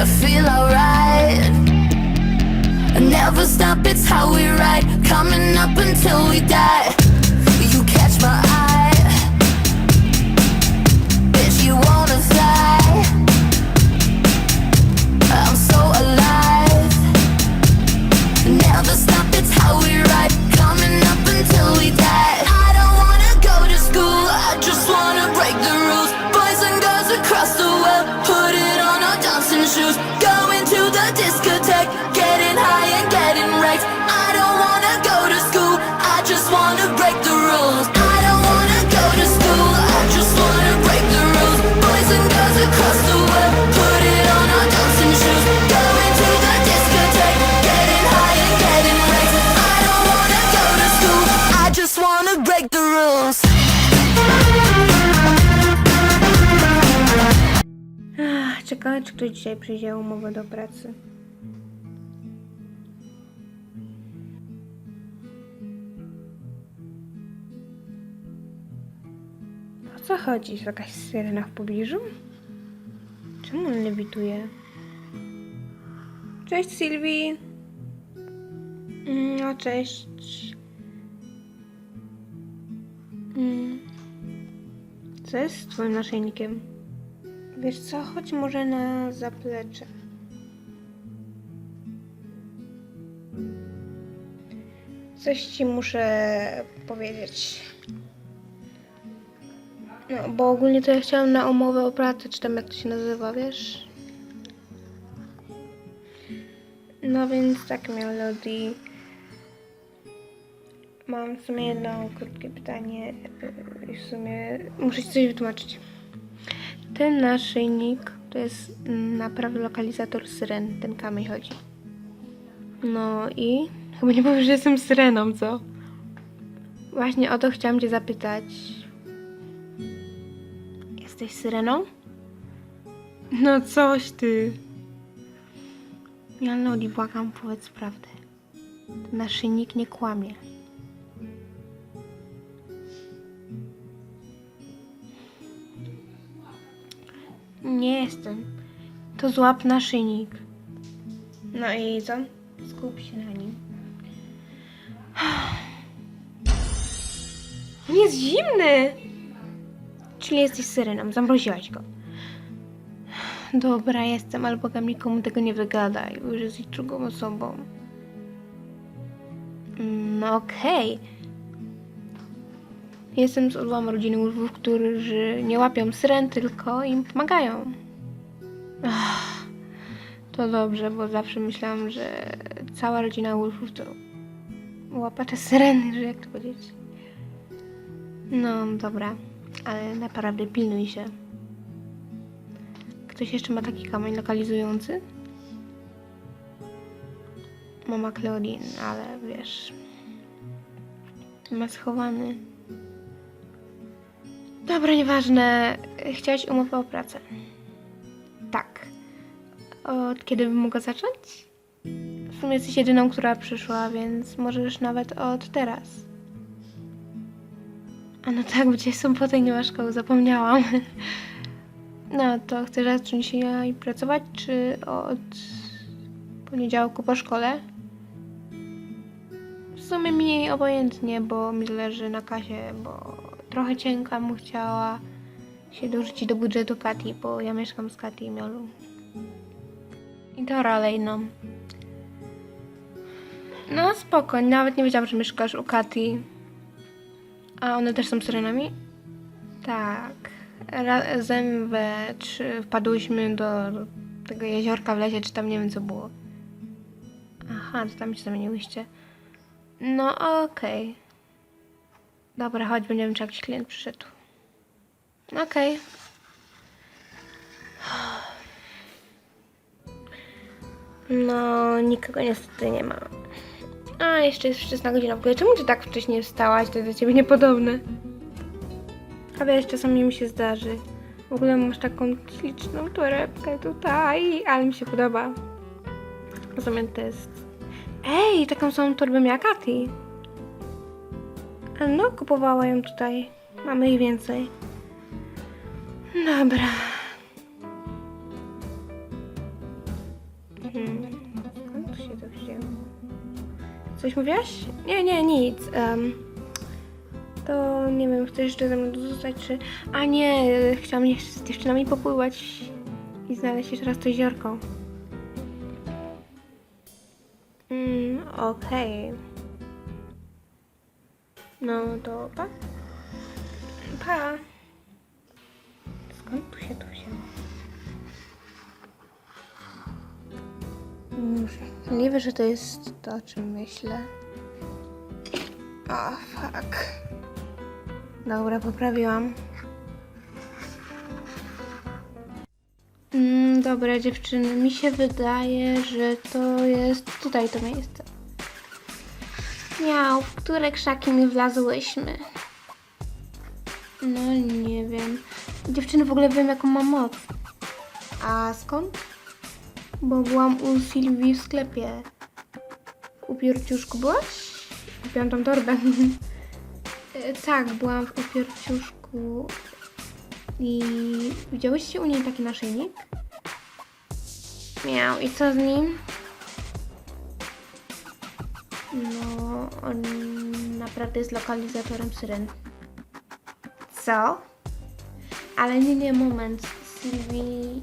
I feel alright. Never stop, it's how we ride. Coming up until we die. Shoes. Going to the discotheque, getting high and getting wrecked. I don't wanna go to school, I just wanna break the rules. I don't wanna go to school, I just wanna break the rules. Boys and girls across the world, put it on our dancing shoes. Going to the discotheque, getting high and getting wrecked. I don't wanna go to school, I just wanna break the rules. Ciekawe, czy ktoś dzisiaj przyjdzie umowę do pracy. O co chodzi? Jest jakaś syrena w pobliżu? Czemu on lewituje? Cześć Sylwii! Mm, No cześć. Mm. Co jest z twoim naszyjnikiem? Wiesz co, chodź może na zaplecze. Coś ci muszę powiedzieć. No, bo ogólnie to ja chciałam na umowę o pracę, czy tam jak to się nazywa, wiesz? No więc tak, Melody. Mam w sumie jedno krótkie pytanie i w sumie muszę ci coś wytłumaczyć. Ten naszyjnik to jest naprawdę lokalizator syren. Ten kamień chodzi. No i chyba nie powiesz, że jestem syreną, co? Właśnie o to chciałam cię zapytać. Jesteś syreną? No coś ty. Ja Lodi, błagam, powiedz prawdę. Ten naszyjnik nie kłamie. Nie jestem. To złap naszyjnik. No i co? Skup się na nim. On jest zimny! Czyli jesteś syreną, zamroziłaś go. Dobra, jestem, ale błagam nikomu tego nie wygadaj, bo już jesteś drugą osobą. No okej. Jestem z odłama rodziny Wolfów, którzy nie łapią syren, tylko im pomagają. Ach, to dobrze, bo zawsze myślałam, że cała rodzina Wolfów to łapacze syreny, że jak to powiedzieć. No, dobra, ale naprawdę pilnuj się. Ktoś jeszcze ma taki kamień lokalizujący? Mama Claudine, ale wiesz... Ma schowany. Dobra, nieważne. Chciałaś umowę o pracę. Tak. Od kiedy bym mogła zacząć? W sumie jesteś jedyną, która przyszła, więc możesz nawet od teraz. A no tak, bo dzisiaj sobota i nie ma szkoły, zapomniałam. No, to chcesz zacząć się i pracować, czy od poniedziałku po szkole? W sumie mniej obojętnie, bo mi zależy na kasie, bo trochę cienka mu chciała się dorzucić do budżetu Kati, bo ja mieszkam z Kati i Miolu. I to dalej, no. No spoko, nawet nie wiedziałam, że mieszkasz u Kati. A one też są syrenami? Tak. Razem we trzy wpadłyśmy do tego jeziorka w lesie, czy tam nie wiem co było. Aha, to tam się zamieniłyście. No okej. Dobra, chodź, wiem, czy jakiś klient przyszedł. Okej. No, nikogo niestety nie ma. A, jeszcze jest wczesna godzina. W ogóle czemu ty tak wcześnie wstałaś? To jest do ciebie niepodobne. A wiesz, czasami mi się zdarzy. W ogóle masz taką śliczną torebkę tutaj, ale mi się podoba. To jest... Ej, taką samą torbę miała Katy. No, kupowała ją tutaj. Mamy ich więcej. Dobra. Mhm. Skąd się to wzięło? Coś mówiłaś? Nie, nie, nic. em, to nie wiem, chcesz jeszcze ze mną zostać, czy... A nie, chciałam jeszcze z dziewczynami popływać i znaleźć jeszcze raz to jeziorko. Mm, okej. No to pa. Pa. Skąd tu się to wzięło? Możliwe, że to jest to, o czym myślę. O, fuck. Dobra, poprawiłam. Mm, dobra, dziewczyny, mi się wydaje, że to jest tutaj to miejsce. Miał, w które krzaki mi wlazłyśmy? No, nie wiem. Dziewczyny, w ogóle wiem, jaką mam moc. A skąd? Bo byłam u Sylwii w sklepie. U Piórciuszku byłaś? Kupiłam tam torbę. Tak, byłam w Upiórciuszku. I widziałyście u niej taki naszyjnik? Miał. I co z nim? No, on naprawdę jest lokalizatorem syren. Co? Ale nie, nie, moment. Sylwii...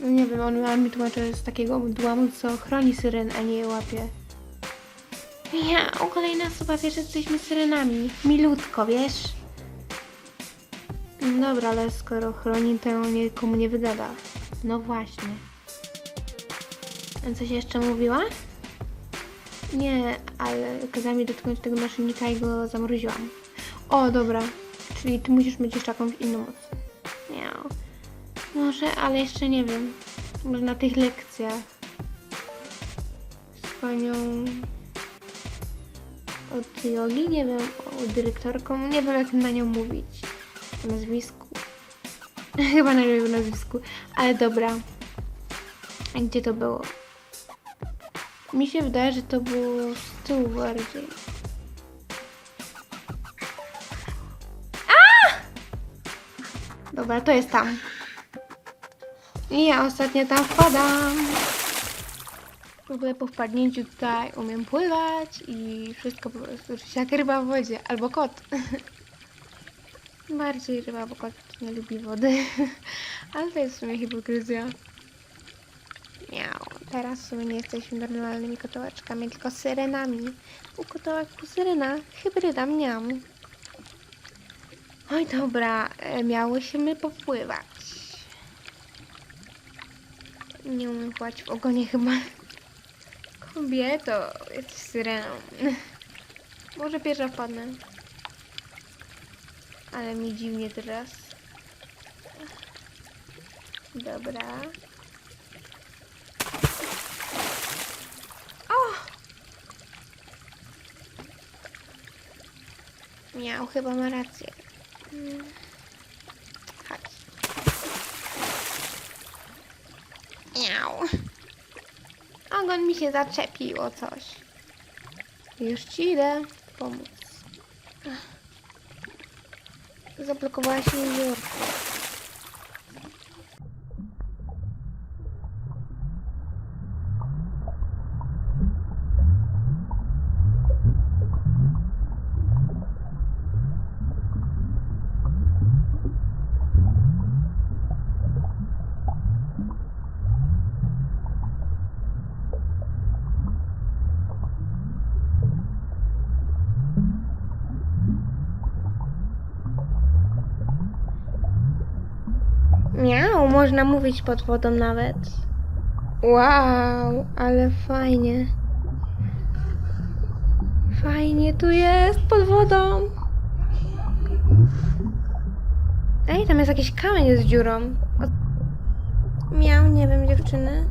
No nie wiem, on mi tłumaczy z takiego odłamu, co chroni syren, a nie je łapie. Ja, o kolejna osoba wie, że jesteśmy syrenami. Milutko, wiesz? No Dobra, ale skoro chroni, to nikomu nie wygada. No właśnie. A coś jeszcze mówiła? Nie, ale kazała mi dotknąć tego naszyjnika i go zamroziłam. O, dobra. Czyli ty musisz mieć jeszcze jakąś inną moc. Nie. Może, ale jeszcze nie wiem. Może na tych lekcjach. Z panią od jogi, nie wiem, o dyrektorką, nie wiem jak na nią mówić. O nazwisku. Chyba na jej nazwisku, ale dobra. Gdzie to było? Mi się wydaje, że to było z tyłu bardziej. A! Dobra, to jest tam. I ja ostatnio tam wpadam. W ogóle po wpadnięciu tutaj umiem pływać i wszystko po prostu jak ryba w wodzie. Albo kot. Bardziej ryba, bo kot nie lubi wody. Ale to jest w sumie hipokryzja. Miał. Teraz sumie nie jesteśmy normalnymi kotołeczkami, tylko syrenami. U kotołek, u syrena. Hybryda miam. Oj, dobra. e, Miałyśmy popływać. Nie umiem płać w ogonie chyba. Kobieto, jesteś syreną. Może pierwsza wpadnę. Ale mi dziwnie teraz. Dobra. Miał, chyba ma rację. Mm. Chodź. Miał. Ogon mi się zaczepił o coś. Już ci idę pomóc. Zablokowałaś mi jeziorko. Miał, można mówić pod wodą nawet. Wow, ale fajnie. Fajnie tu jest pod wodą. Ej, tam jest jakiś kamień z dziurą. Miał, nie wiem, dziewczyny.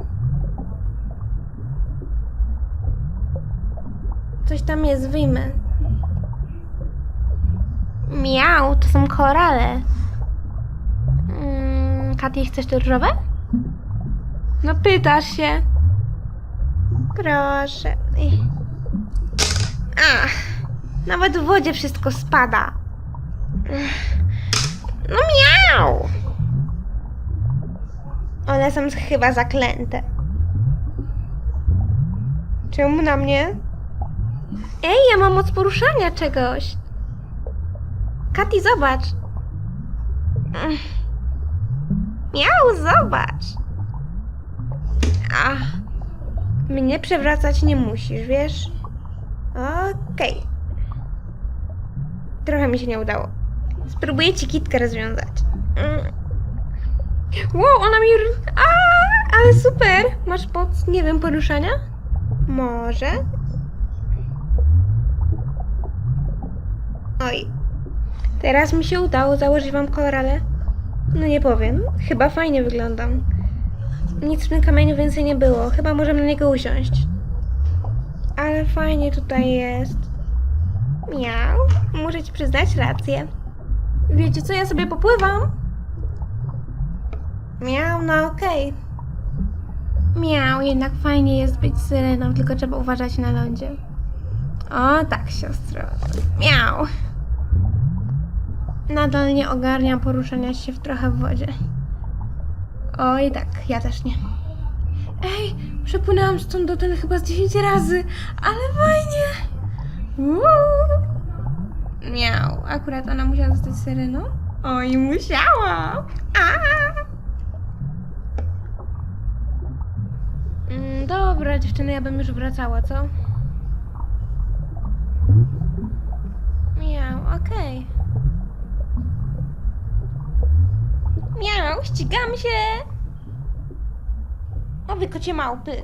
Coś tam jest, wyjmę. Miał, to są korale. Katy, chcesz te różowe? No pytasz się. Proszę. Ach, nawet w wodzie wszystko spada. No miał. One są chyba zaklęte. Czemu na mnie? Ej, ja mam moc poruszania czegoś. Kati, zobacz. Miał, zobacz. Ach. Mnie przewracać nie musisz, wiesz? Okej. Trochę mi się nie udało. Spróbuję ci kitkę rozwiązać. Mm. Wow, ona mi... A, ale super! Masz pod, nie wiem, poruszania? Może? Oj. Teraz mi się udało założyć wam kolorale. No nie powiem. Chyba fajnie wyglądam. Nic w tym kamieniu więcej nie było. Chyba możemy na niego usiąść. Ale fajnie tutaj jest. Miał. Muszę ci przyznać rację. Wiecie co, ja sobie popływam. Miał, no okej. Miał, jednak fajnie jest być syreną, tylko trzeba uważać na lądzie. O tak, siostro. Miał. Nadal nie ogarniam poruszania się w trochę w wodzie. Oj tak, ja też nie. Ej, przepłynęłam stąd do ten chyba z 10 razy, ale fajnie. Uuu. Miał, akurat ona musiała zostać syreną? Oj, musiała. A. Mm, dobra, dziewczyny, ja bym już wracała, co? Miał, okej. Miał, ścigam się! O, wy kocie małpy.